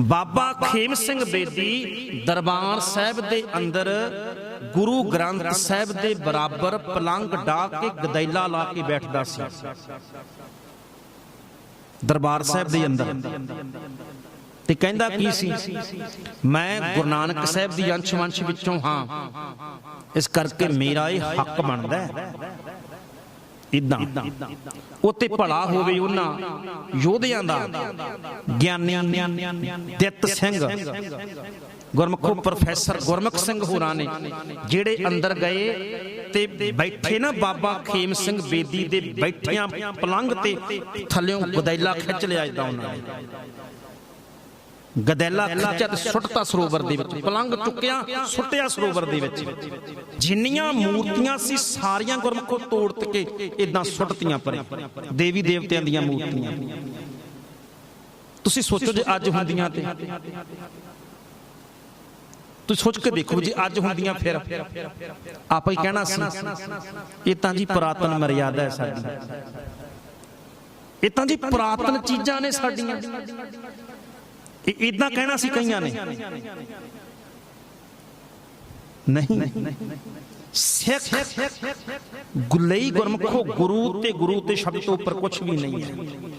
ਬਾਬਾ ਖੇਮ ਸਿੰਘ ਬੇਦੀ ਦਰਬਾਰ ਸਾਹਿਬ ਦੇ ਅੰਦਰ, ਗੁਰੂ ਗ੍ਰੰਥ ਸਾਹਿਬ ਦੇ ਬਰਾਬਰ ਪਲੰਗ ਢਾ ਕੇ ਗਦੈਲਾ ਲਾ ਕੇ ਬੈਠਦਾ ਸੀ। ਦਰਬਾਰ ਸਾਹਿਬ ਦੇ ਅੰਦਰ। ਤੇ ਕਹਿੰਦਾ ਕੀ ਸੀ? ਮੈਂ ਗੁਰੂ ਨਾਨਕ ਸਾਹਿਬ ਦੀ ਅੰਸ਼ ਵੰਸ਼ ਵਿੱਚੋਂ ਹਾਂ। ਇਸ ਕਰਕੇ ਮੇਰਾ ਇਹ ਹੱਕ ਬਣਦਾ ਹੈ। ਇਦਾਂ। ਉੱਤੇ ਭਲਾ ਹੋਵੇ ਉਹਨਾਂ ਯੋਧਿਆਂ ਦਾ, ਗਿਆਨੀਆਂ ਦਿੱਤ ਸਿੰਘ। ਗੁਰਮੁਖੋ ਪ੍ਰੋਫੈਸਰ ਗੁਰਮੁਖ ਸਿੰਘ ਹੋਰਾਂ ਨੇ, ਜਿਹੜੇ ਅੰਦਰ ਗਏ ਤੇ ਬੈਠੇ ਨਾ ਬਾਬਾ ਖੇਮ ਸਿੰਘ ਬੇਦੀ ਦੇ ਬੈਠਿਆਂ ਪਲੰਗ ਤੇ ਥੱਲਿਓਂ ਗਦੈਲਾ ਖਿੱਚ ਲਿਆ ਇਦਾਂ ਉਹਨਾਂ ਨੇ। ਗਦੈਲਾ ਖਿੱਚਿਆ ਤੇ ਸੁੱਟਤਾ ਸਰੋਵਰ ਦੇ ਵਿੱਚ ਪਲੰਗ ਚੁੱਕਿਆ, ਸੁੱਟਿਆ ਸਰੋਵਰ ਦੇ ਵਿੱਚ। ਜਿੰਨੀਆਂ ਮੂਰਤੀਆਂ ਸੀ, ਸਾਰੀਆਂ ਗੁਰਮੁਖੋ ਤੋੜ ਕੇ ਇਦਾਂ ਸੁੱਟਤੀਆਂ ਪਰੇ, ਦੇਵੀ ਦੇਵਤਿਆਂ ਦੀਆਂ ਮੂਰਤੀਆਂ। ਤੁਸੀਂ ਸੋਚੋ ਜੇ ਅੱਜ ਹੁੰਦੀਆਂ ਤੇ। ਤੁਸੀਂ ਸੋਚ ਕੇ ਦੇਖੋ ਜੀ, ਅੱਜ ਹੁੰਦੀਆਂ ਫਿਰ। ਆਪਾਂ ਹੀ ਕਹਿਣਾ ਸੀ, ਇਹ ਤਾਂ ਜੀ ਪੁਰਾਤਨ ਮਰਿਆਦਾ ਹੈ ਸਾਡੀ। ਇਹ ਤਾਂ ਜੀ ਪੁਰਾਤਨ ਚੀਜ਼ਾਂ ਨੇ ਸਾਡੀਆਂ। ਇਹ ਇਦਾਂ ਕਹਿਣਾ ਸੀ ਕਈਆਂ ਨੇ। ਨਹੀਂ। ਸਿੱਖ ਗੁਲਈ ਗੁਰਮਖੋ ਗੁਰੂ ਤੇ ਗੁਰੂ ਤੇ ਸ਼ਬਦ ਤੋਂ ਉੱਪਰ ਕੁਝ ਵੀ ਨਹੀਂ ਹੈ।